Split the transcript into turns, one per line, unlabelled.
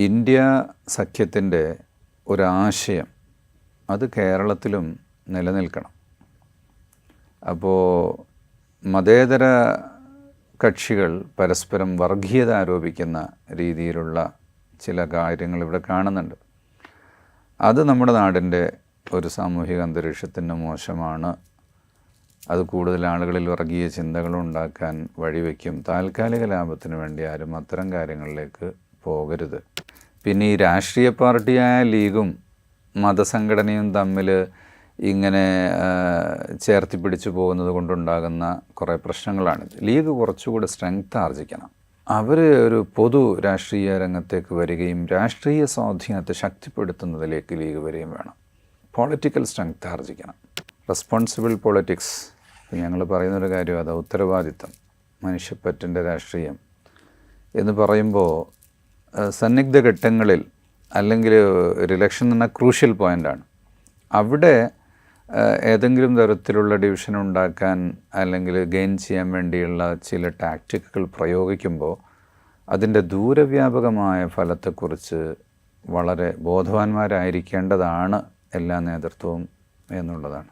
India സഖ്യത്തിന്റെ ഒരാശയം അത് കേരളത്തിലും നിലനിൽക്കണം. അപ്പോൾ മതേതര കക്ഷികൾ പരസ്പരം വർഗീയത ആരോപിക്കുന്ന രീതിയിലുള്ള ചില കാര്യങ്ങൾ ഇവിടെ കാണുന്നുണ്ട്. അത് നമ്മുടെ നാടിന്റെ ഒരു സാമൂഹിക അന്തരീക്ഷത്തിന് മോശമാണ്. അത് കൂടുതൽ ആളുകളിൽ വർഗീയ ചിന്തകൾ ഉണ്ടാക്കാൻ വഴിവെക്കും. താൽക്കാലിക ലാഭത്തിന് വേണ്ടി ആരും അത്തരം കാര്യങ്ങളിലേക്ക് പോകരുത്. പിന്നെ ഈ രാഷ്ട്രീയ പാർട്ടിയായ ലീഗും മതസംഘടനയും തമ്മിൽ ഇങ്ങനെ ചേർത്തി പിടിച്ചു പോകുന്നത് കൊണ്ടുണ്ടാകുന്ന കുറേ പ്രശ്നങ്ങളാണ്. ലീഗ് കുറച്ചുകൂടെ സ്ട്രെങ്ത് ആർജിക്കണം. അവർ ഒരു പൊതു രാഷ്ട്രീയ രംഗത്തേക്ക് വരികയും രാഷ്ട്രീയ സ്വാധീനത്തെ ശക്തിപ്പെടുത്തുന്നതിലേക്ക് ലീഗ് വരികയും വേണം. പൊളിറ്റിക്കൽ സ്ട്രെങ്ത് ആർജിക്കണം. റെസ്പോൺസിബിൾ പൊളിറ്റിക്സ് ഞങ്ങൾ പറയുന്നൊരു കാര്യം അതാ ഉത്തരവാദിത്തം മനുഷ്യപ്പറ്റിന്റെ രാഷ്ട്രീയം എന്ന് പറയുമ്പോൾ സന്നിഗ്ധ ഘട്ടങ്ങളിൽ അല്ലെങ്കിൽ ഒരു ഇലക്ഷൻ എന്ന ക്രൂഷ്യൽ പോയിന്റാണ് അവിടെ ഏതെങ്കിലും തരത്തിലുള്ള ഡിവിഷൻ ഉണ്ടാക്കാൻ അല്ലെങ്കിൽ ഗെയിൻ ചെയ്യാൻ വേണ്ടിയുള്ള ചില ടാക്റ്റിക്കുകൾ പ്രയോഗിക്കുമ്പോൾ അതിന്റെ ദൂരവ്യാപകമായ ഫലത്തെക്കുറിച്ച് വളരെ ബോധവാന്മാരായിരിക്കേണ്ടതാണ് എല്ലാ നേതൃത്വവും എന്നുള്ളതാണ്.